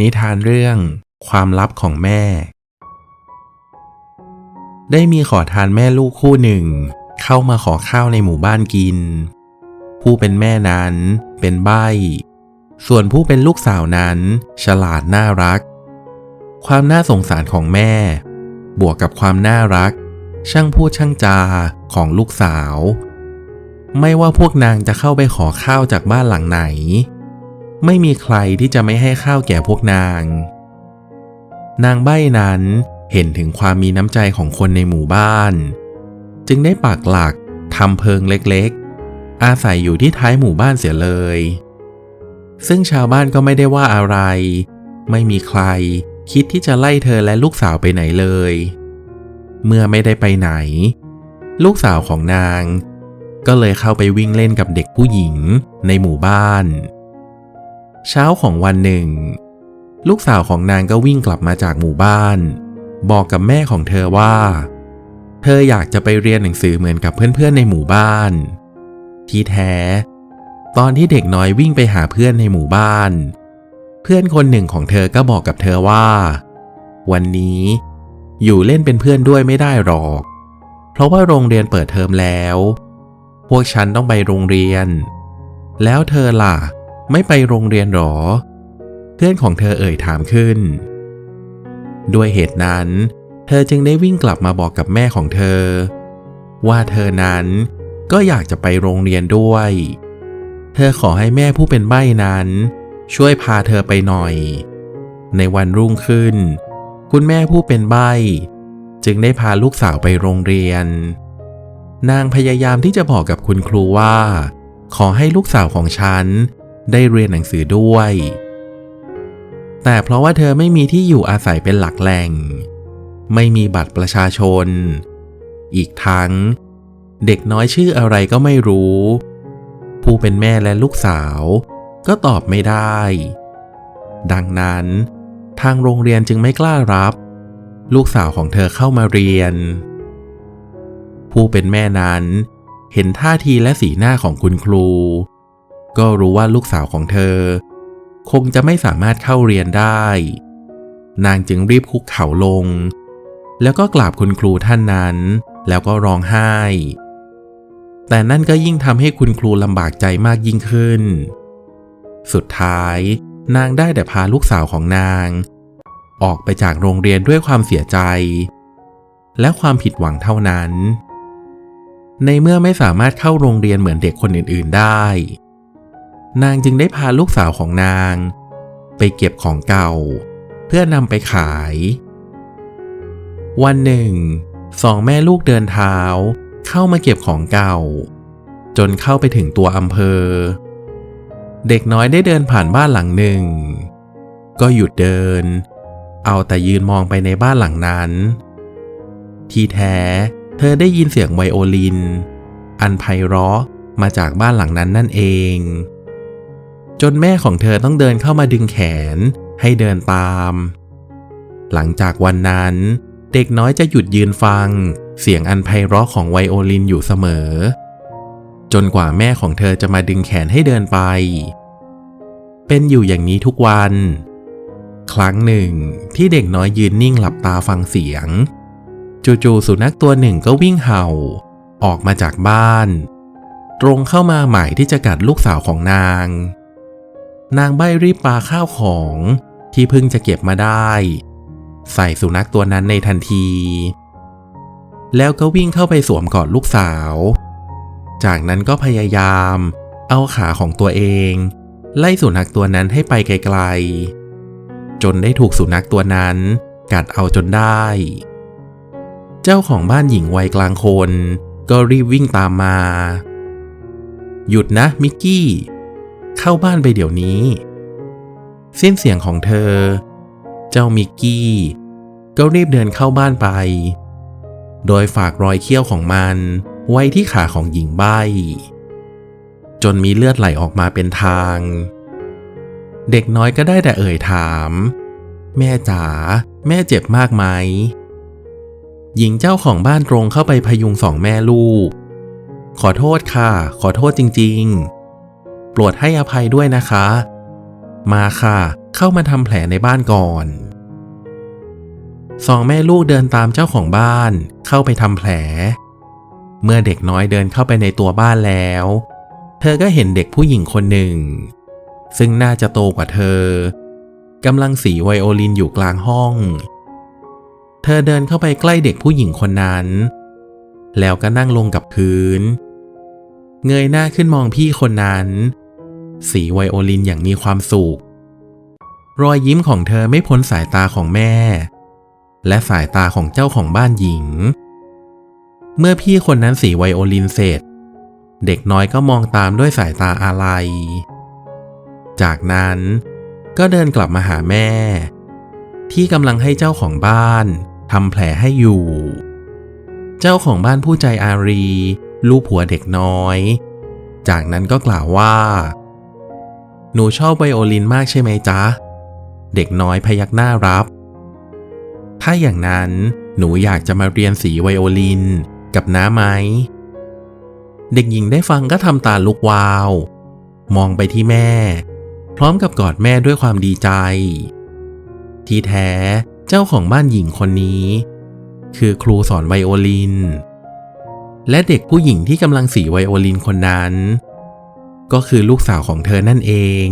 นิทานเรื่องความลับของแม่ ได้มีขอทานแม่ลูกคู่หนึ่ง เข้ามาขอข้าวในหมู่บ้านกิน ผู้เป็นแม่นั้นเป็นใบ้ ส่วนผู้เป็นลูกสาวนั้น ฉลาดน่ารัก ความน่าสงสารของแม่ บวกกับความน่ารัก ช่างพูดช่างจาของลูกสาว ไม่ว่าพวกนางจะเข้าไปขอข้าวจากบ้านหลังไหน ไม่มีใครที่จะไม่ให้ข้าวแก่พวกนาง นางใบ้นั้นเห็นถึงความมีน้ำใจของคนในหมู่บ้าน จึงได้ปักหลักทำเพิงเล็กๆ อาศัยอยู่ที่ท้ายหมู่บ้านเสียเลย ซึ่งชาวบ้านก็ไม่ได้ว่าอะไร ไม่มีใครคิดที่จะไล่เธอและลูกสาวไปไหนเลย เมื่อไม่ได้ไปไหน ลูกสาวของนาง ก็เลยเข้าไปวิ่งเล่นกับเด็กผู้หญิงในหมู่บ้าน เช้าของวันหนึ่ง ลูกสาวของนางก็วิ่งกลับมาจากหมู่บ้าน บอกกับแม่ของเธอว่า เธออยากจะไปเรียนหนังสือเหมือนกับเพื่อนๆในหมู่บ้าน ที่แท้ ตอนที่เด็กน้อยวิ่งไปหาเพื่อนในหมู่บ้าน เพื่อนคนหนึ่งของเธอก็บอกกับเธอว่า วันนี้ อยู่เล่นเป็นเพื่อนด้วยไม่ได้หรอก เพราะว่าโรงเรียนเปิดเทอมแล้ว พวกฉันต้องไปโรงเรียน แล้วเธอล่ะ ไม่ไปโรงเรียนหรอ เพื่อนของเธอเอ่ยถามขึ้น ด้วยเหตุนั้น เธอจึงได้วิ่งกลับมาบอกกับแม่ของเธอ ว่าเธอนั้นก็อยากจะไปโรงเรียนด้วย เธอขอให้แม่ผู้เป็นใบ้นั้น ช่วยพาเธอไปหน่อย ในวันรุ่งขึ้น คุณแม่ผู้เป็นใบ้จึงได้พาลูกสาวไปโรงเรียน นางพยายามที่จะบอกกับคุณครูว่า ขอให้ลูกสาวของฉัน ได้เรียนหนังสือด้วย แต่เพราะว่าเธอไม่มีที่อยู่อาศัยเป็นหลักแหล่ง ไม่มีบัตรประชาชน อีกทั้ง เด็กน้อยชื่ออะไรก็ไม่รู้ ผู้เป็นแม่และลูกสาว ก็ตอบไม่ได้ ดังนั้นทางโรงเรียนจึงไม่กล้ารับ ลูกสาวของเธอเข้ามาเรียน ผู้เป็นแม่นั้นเห็นท่าทีและสีหน้าของคุณครู ก็รู้ว่าลูกสาวของเธอ คงจะไม่สามารถเข้าเรียนได้ นางจึงรีบคุกเข่าลง แล้วก็กราบคุณครูท่านนั้น แล้วก็ร้องไห้ แต่นั่นก็ยิ่งทำให้คุณครูลำบากใจมากยิ่งขึ้น สุดท้าย นางได้แต่พาลูกสาวของนาง ออกไปจากโรงเรียนด้วยความเสียใจ และความผิดหวังเท่านั้นในเมื่อไม่สามารถเข้าโรงเรียนเหมือนเด็กคนอื่น ๆ ได้ นางจึงได้พาลูกสาวของนาง ไปเก็บของเก่า เพื่อนำไปขาย วันหนึ่งสองแม่ลูกเดินเท้า เข้ามาเก็บของเก่า จนเข้าไปถึงตัวอำเภอ เด็กน้อยได้เดินผ่านบ้านหลังหนึ่ง ก็หยุดเดิน เอาแต่ยืนมองไปในบ้านหลังนั้น ที่แท้เธอได้ยินเสียงไวโอลิน อันไพเราะมาจากบ้านหลังนั้นนั่นเอง จนแม่ของเธอต้องเดินเข้ามาดึงแขนให้เดินตาม หลังจากวันนั้น เด็กน้อยจะหยุดยืนฟัง เสียงอันไพเราะของไวโอลินอยู่เสมอ จนกว่าแม่ของเธอจะมาดึงแขนให้เดินไป เป็นอยู่อย่างนี้ทุกวัน ครั้งหนึ่งที่เด็กน้อยยืนนิ่งหลับตาฟังเสียง จู่ๆสุนัขตัวหนึ่งก็วิ่งเห่า ออกมาจากบ้าน ตรงเข้ามาหมายที่จะกัดลูกสาวของนาง นางใบรีบปาข้าวของที่เพิ่งจะเก็บมาได้ ใส่สุนัขตัวนั้นในทันที แล้วก็วิ่งเข้าไปสวมกอดลูกสาว จากนั้นก็พยายาม เอาขาของตัวเอง ไล่สุนัขตัวนั้นให้ไปไกลๆ จนได้ถูกสุนัขตัวนั้นกัดเอาจนได้ เจ้าของบ้านหญิงวัยกลางคน ก็รีบวิ่งตามมา หยุดนะมิกกี้ เข้าบ้านไปเดี๋ยวนี้ สิ้นเสียงของเธอ เจ้ามิกกี้ ก็รีบเดินเข้าบ้านไป โดยฝากรอยเขี้ยวของมันไว้ที่ขาของหญิงใบ้จนมีเลือดไหลออกมาเป็นทาง เด็กน้อยก็ได้แต่เอ่ยถาม แม่จ๋าแม่เจ็บมากไหม หญิงเจ้าของบ้านตรงเข้าไปพยุงสองแม่ลูก ขอโทษค่ะ ขอโทษจริงๆ โปรดให้อภัยด้วยนะคะ มาค่ะ เข้ามาทำแผลในบ้านก่อนสองแม่ลูกเดินตามเจ้าของบ้าน เข้าไปทำแผล เมื่อเด็กน้อยเดินเข้าไปในตัวบ้านแล้ว เธอก็เห็นเด็กผู้หญิงคนหนึ่ง ซึ่งน่าจะโตกว่าเธอกำลังสีไวโอลินอยู่กลางห้อง เธอเดินเข้าไปใกล้เด็กผู้หญิงคนนั้น แล้วก็นั่งลงกับพื้น เงยหน้าขึ้นมองพี่คนนั้น สีไวโอลินอย่างมีความสุข รอยยิ้มของเธอไม่พ้นสายตาของแม่ และสายตาของเจ้าของบ้านหญิง เมื่อพี่คนนั้นสีไวโอลินเสร็จ เด็กน้อยก็มองตามด้วยสายตาอาลัย จากนั้นก็เดินกลับมาหาแม่ ที่กำลังให้เจ้าของบ้านทำแผลให้อยู่ เจ้าของบ้านผู้ใจอารี ลูกผัวเด็กน้อย จากนั้นก็กล่าวว่า หนูชอบไวโอลินมากใช่ไหมจ๊ะ เด็กน้อยพยักหน้ารับ ถ้าอย่างนั้นหนูอยากจะมาเรียนสีไวโอลินกับน้าไหม เด็กหญิงได้ฟังก็ทำตาลุกวาว มองไปที่แม่ พร้อมกับกอดแม่ด้วยความดีใจ ที่แท้เจ้าของบ้านหญิงคนนี้ คือครูสอนไวโอลิน และเด็กผู้หญิงที่กำลังสีไวโอลินคนนั้น ก็คือลูกสาวของเธอนั่นเอง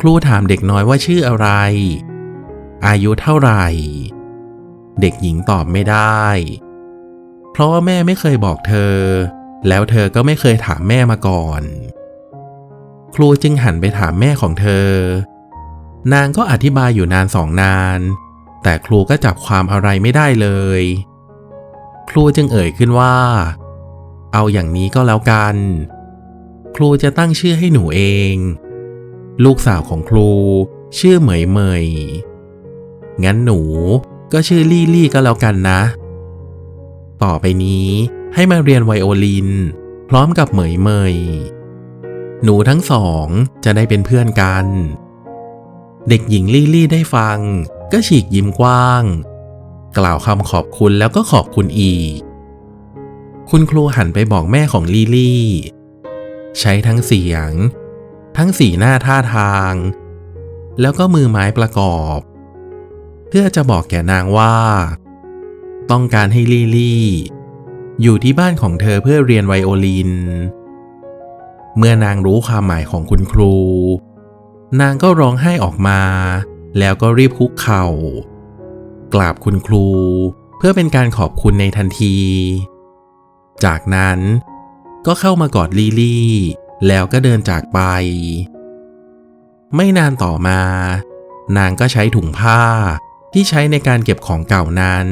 ครูถามเด็กน้อยว่าชื่ออะไร อายุเท่าไหร่ เด็กหญิงตอบไม่ได้ เพราะว่าแม่ไม่เคยบอกเธอ แล้วเธอก็ไม่เคยถามแม่มาก่อน ครูจึงหันไปถามแม่ของเธอ นางก็อธิบายอยู่นานสองนาน แต่ครูก็จับความอะไรไม่ได้เลย ครูจึงเอ่ยขึ้นว่า เอาอย่างนี้ก็แล้วกัน ครูจะตั้งชื่อให้หนูเอง ลูกสาวของครู ชื่อเหมยเหมย งั้นหนูก็ชื่อลี่ลี่ก็แล้วกันนะ ต่อไปนี้ให้มาเรียนไวโอลิน พร้อมกับเหมยเหมย หนูทั้งสองจะได้เป็นเพื่อนกัน เด็กหญิงลี่ลี่ได้ฟัง ก็ฉีกยิ้มกว้าง กล่าวคำขอบคุณแล้วก็ขอบคุณอีก คุณครูหันไปบอกแม่ของลี่ลี่ ใช้ทั้งเสียง ทั้งสีหน้าท่าทาง แล้วก็มือไม้ประกอบ เพื่อจะบอกแก่นางว่า ต้องการให้ลี่ลี่อยู่ที่บ้านของเธอเพื่อเรียนไวโอลิน เมื่อนางรู้ความหมายของคุณครู นางก็ร้องไห้ออกมา แล้วก็รีบคุกเข่า กราบคุณครูเพื่อเป็นการขอบคุณในทันที จากนั้น ก็เข้ามากอดลีลี่ แล้วก็เดินจากไป ไม่นานต่อมา นางก็ใช้ถุงผ้าที่ใช้ในการเก็บของเก่านั้น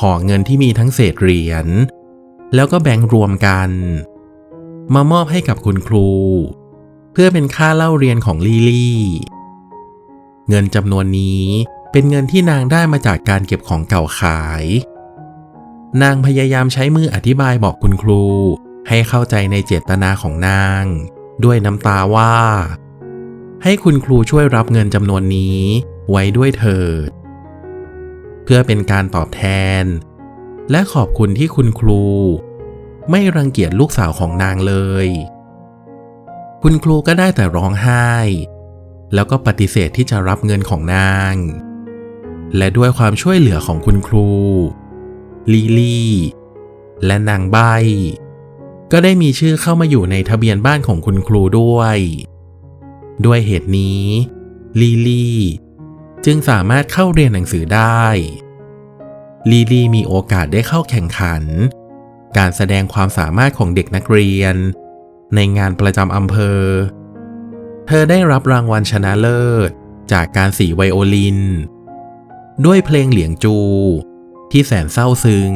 ห่อเงินที่มีทั้งเศษเหรียญ แล้วก็แบ่งรวมกัน มามอบให้กับคุณครู เพื่อเป็นค่าเล่าเรียนของลีลี่ เงินจำนวนนี้เป็นเงินที่นางได้มาจากการเก็บของเก่าขาย นางพยายามใช้มืออธิบายบอกคุณครู ให้เข้าใจในเจตนาของนาง ด้วยน้ำตาว่า ให้คุณครูช่วยรับเงินจำนวนนี้ไว้ด้วยเถิด เพื่อเป็นการตอบแทน และขอบคุณที่คุณครู ไม่รังเกียจลูกสาวของนางเลย คุณครูก็ได้แต่ร้องไห้ แล้วก็ปฏิเสธที่จะรับเงินของนาง และด้วยความช่วยเหลือของคุณครู ลีลี่ และนางใบ ก็ได้มีชื่อเข้ามาอยู่ในทะเบียนบ้านของคุณครูด้วย ด้วยเหตุนี้ลีลี่จึงสามารถเข้าเรียนหนังสือได้ลีลี่มีโอกาสได้เข้าแข่งขัน การแสดงความสามารถของเด็กนักเรียน ในงานประจำอำเภอ เธอได้รับรางวัลชนะเลิศ จากการสีไวโอลิน ด้วยเพลงเหลียงจู ที่แสนเศร้าซึ้ง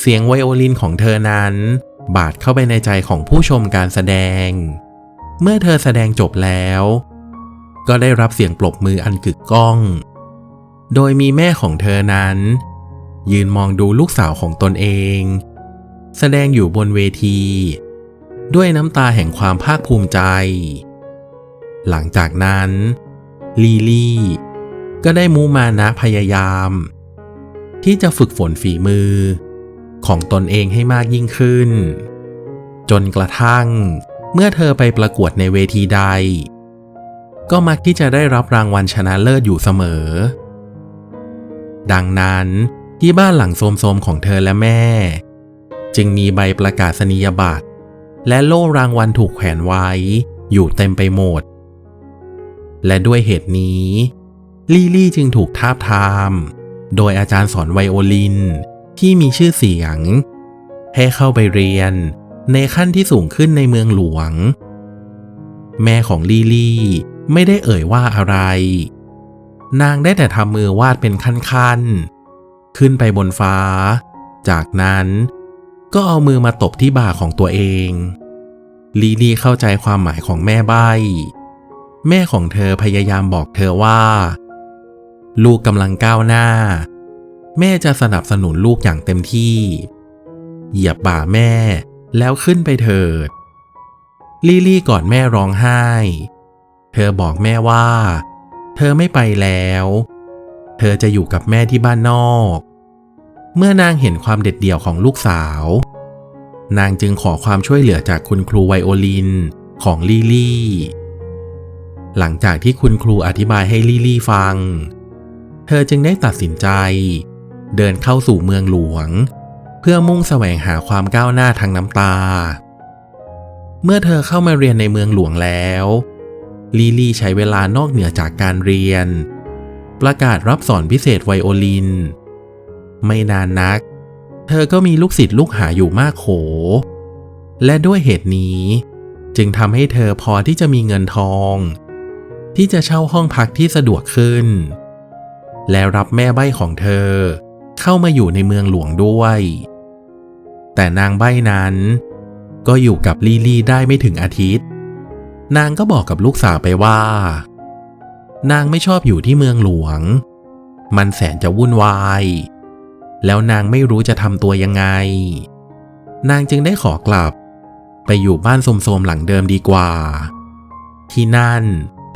เสียงไวโอลินของเธอนั้น บาดเข้าไปในใจของผู้ชมการแสดง เมื่อเธอแสดงจบแล้ว ก็ได้รับเสียงปรบมืออันกึกก้อง โดยมีแม่ของเธอนั้น ยืนมองดูลูกสาวของตนเอง แสดงอยู่บนเวที ด้วยน้ำตาแห่งความภาคภูมิใจ หลังจากนั้นลีลี่ก็ได้มูมานะพยายาม ที่จะฝึกฝนฝีมือ ของตนเองให้มากยิ่งขึ้น จนกระทั่ง เมื่อเธอไปประกวดในเวทีใด ก็มักที่จะได้รับรางวัลชนะเลิศอยู่เสมอ ดังนั้นที่บ้านหลังโสมๆของเธอและแม่ จึงมีใบประกาศนียบัตรและโล่รางวัลถูกแขวนไว้ อยู่เต็มไปหมด และด้วยเหตุนี้ ลี่ลี่จึงถูกทาบทาม โดยอาจารย์สอนไวโอลิน ที่มีชื่อเสียง ให้เข้าไปเรียนในขั้นที่สูงขึ้นในเมืองหลวง แม่ของลี่ลี่ไม่ได้เอ่ยว่าอะไร นางได้แต่ทำมือวาดเป็นขั้นๆ ขึ้นไปบนฟ้า จากนั้นก็เอามือมาตบที่บ่าของตัวเอง ลีลี่เข้าใจความหมายของแม่ใบ แม่ของเธอพยายามบอกเธอว่า ลูกกำลังก้าวหน้า แม่จะสนับสนุนลูกอย่างเต็มที่ เหยียบบ่าแม่แล้วขึ้นไปเถิดลิลี่กอดแม่ร้องไห้ เธอบอกแม่ว่า เธอไม่ไปแล้ว เธอจะอยู่กับแม่ที่บ้านนอก เมื่อนางเห็นความเด็ดเดี่ยวของลูกสาว นางจึงขอความช่วยเหลือจากคุณครูไวโอลินของลิลี่ หลังจากที่คุณครูอธิบายให้ลิลี่ฟัง เธอจึงได้ตัดสินใจ เดินเข้าสู่เมืองหลวง เพื่อมุ่งแสวงหาความก้าวหน้าทางน้ำตา เมื่อเธอเข้ามาเรียนในเมืองหลวงแล้วลีลี่ใช้เวลานอกเหนือจากการเรียน ประกาศรับสอนพิเศษไวโอลิน ไม่นานนัก เธอก็มีลูกศิษย์ลูกหาอยู่มากโข และด้วยเหตุนี้ จึงทำให้เธอพอที่จะมีเงินทอง ที่จะเช่าห้องพักที่สะดวกขึ้น และรับแม่ใบ้ของเธอ เข้ามาอยู่ในเมืองหลวงด้วย แต่นางใบ้นั้น ก็อยู่กับลีลี่ได้ไม่ถึงอาทิตย์ นางก็บอกกับลูกสาวไปว่า นางไม่ชอบอยู่ที่เมืองหลวง มันแสนจะวุ่นวาย แล้วนางไม่รู้จะทำตัวยังไง นางจึงได้ขอกลับ ไปอยู่บ้านโสมๆหลังเดิมดีกว่า ที่นั่น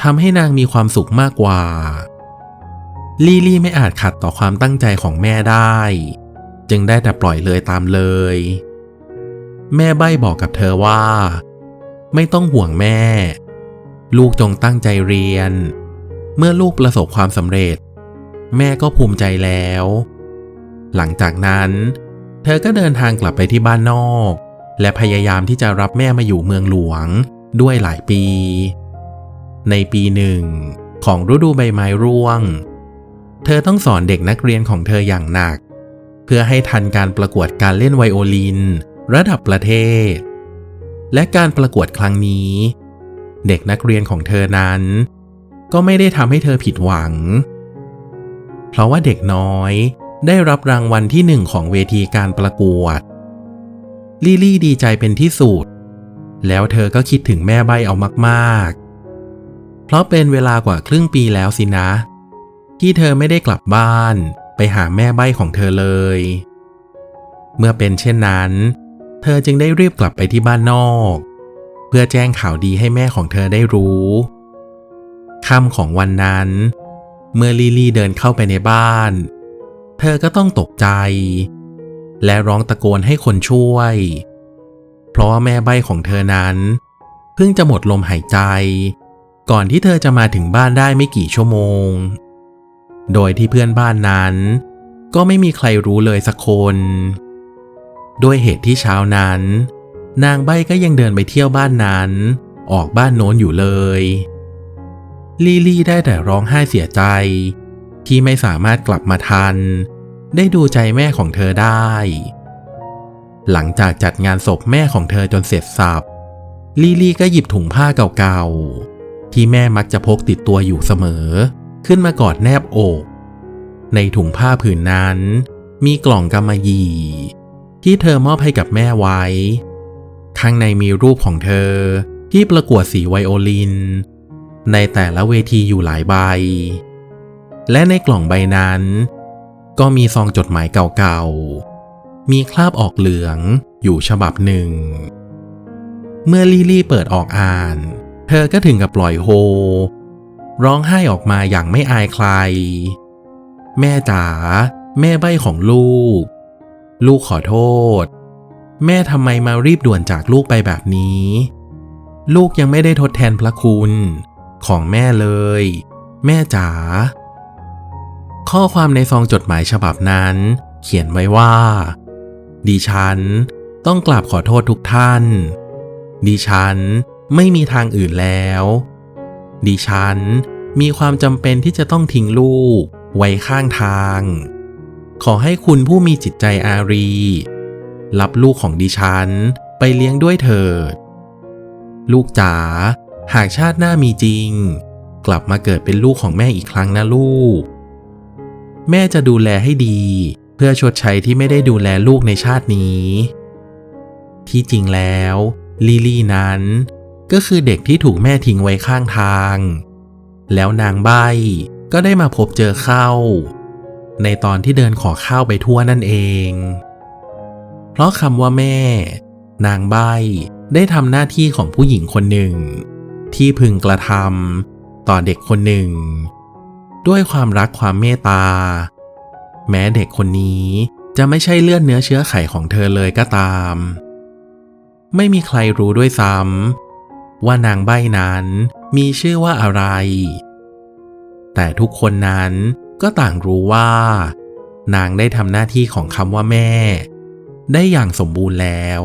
ทำให้นางมีความสุขมากกว่า ลี่ลี่ไม่อาจขัดต่อความตั้งใจของแม่ได้ จึงได้แต่ปล่อยเลยตามเลย แม่ใบ้บอกกับเธอว่า ไม่ต้องห่วงแม่ ลูกจงตั้งใจเรียน เมื่อลูกประสบความสำเร็จ แม่ก็ภูมิใจแล้ว หลังจากนั้น เธอก็เดินทางกลับไปที่บ้านนอก และพยายามที่จะรับแม่มาอยู่เมืองหลวงด้วยหลายปี ในปีหนึ่งของฤดูใบไม้ร่วง เธอต้องสอนเด็กนักเรียนของเธออย่างหนัก เพื่อให้ทันการประกวดการเล่นไวโอลิน ระดับประเทศ และการประกวดครั้งนี้ เด็กนักเรียนของเธอนั้น ก็ไม่ได้ทำให้เธอผิดหวัง เพราะว่าเด็กน้อยได้รับรางวัลที่หนึ่งของเวทีการประกวด ลิลี่ดีใจเป็นที่สุด แล้วเธอก็คิดถึงแม่ใบเอามากๆ เพราะเป็นเวลากว่าครึ่งปีแล้วสินะ ที่เธอไม่ได้กลับบ้าน ไปหาแม่ใบ้ของเธอเลย เมื่อเป็นเช่นนั้น เธอจึงได้รีบกลับไปที่บ้านนอก เพื่อแจ้งข่าวดีให้แม่ของเธอได้รู้ค่ำของวันนั้น เมื่อลิลี่เดินเข้าไปในบ้าน เธอก็ต้องตกใจ และร้องตะโกนให้คนช่วย เพราะว่าแม่ใบ้ของเธอนั้น เพิ่งจะหมดลมหายใจ ก่อนที่เธอจะมาถึงบ้านได้ไม่กี่ชั่วโมง โดยที่เพื่อนบ้านนั้น ก็ไม่มีใครรู้เลยสักคนด้วยเหตุที่เช้านั้น นางใบก็ยังเดินไปเที่ยวบ้านนั้น ออกบ้านโน้นอยู่เลย ลี่ลี่ได้แต่ร้องไห้เสียใจ ที่ไม่สามารถกลับมาทัน ได้ดูใจแม่ของเธอได้ หลังจากจัดงานศพแม่ของเธอจนเสร็จสับลี่ลี่ก็หยิบถุงผ้าเก่าๆ ที่แม่มักจะพกติดตัวอยู่เสมอ ขึ้นมากอดแนบอก ในถุงผ้าผืนนั้น มีกล่องกำมะหยี่ ที่เธอมอบให้กับแม่ไว้ ข้างในมีรูปของเธอที่ประกวดสีไวโอลิน ในแต่ละเวทีอยู่หลายใบ และในกล่องใบนั้น ก็มีซองจดหมายเก่าๆ มีคราบออกเหลืองอยู่ฉบับหนึ่ง เมื่อลิลี่เปิดออกอ่าน เธอก็ถึงกับปล่อยโฮ ร้องไห้ออกมาอย่างไม่อายใคร แม่จ๋าแม่ใบของลูก ลูกขอโทษ แม่ทำไมมารีบด่วนจากลูกไปแบบนี้ ลูกยังไม่ได้ทดแทนพระคุณ ของแม่เลย แม่จ๋าข้อความในซองจดหมายฉบับนั้น เขียนไว้ว่า ดิฉันต้องกราบขอโทษทุกท่าน ดิฉันไม่มีทางอื่นแล้ว ดิฉัน มีความจำเป็นที่จะต้องทิ้งลูก ไว้ข้างทาง ขอให้คุณผู้มีจิตใจอารี รับลูกของดิฉันไปเลี้ยงด้วยเถิด ลูกจ๋าหากชาติหน้ามีจริง กลับมาเกิดเป็นลูกของแม่อีกครั้งนะลูก แม่จะดูแลให้ดี เพื่อชดใช้ที่ไม่ได้ดูแลลูกในชาตินี้ ที่จริงแล้ว ลิลี่นั้น ก็คือเด็กที่ถูกแม่ทิ้งไว้ข้างทาง แล้วนางใบก็ได้มาพบเจอเข้า ในตอนที่เดินขอข้าวไปทั่วนั่นเอง เพราะคำว่าแม่ นางใบได้ทำหน้าที่ของผู้หญิงคนหนึ่ง ที่พึงกระทำต่อเด็กคนหนึ่ง ด้วยความรักความเมตตา แม้เด็กคนนี้จะไม่ใช่เลือดเนื้อเชื้อไขของเธอเลยก็ตาม ไม่มีใครรู้ด้วยซ้ำ ว่านางใบ้นั้นมีชื่อว่าอะไร แต่ทุกคนนั้นก็ต่างรู้ว่า นางได้ทำหน้าที่ของคำว่าแม่ ได้อย่างสมบูรณ์แล้ว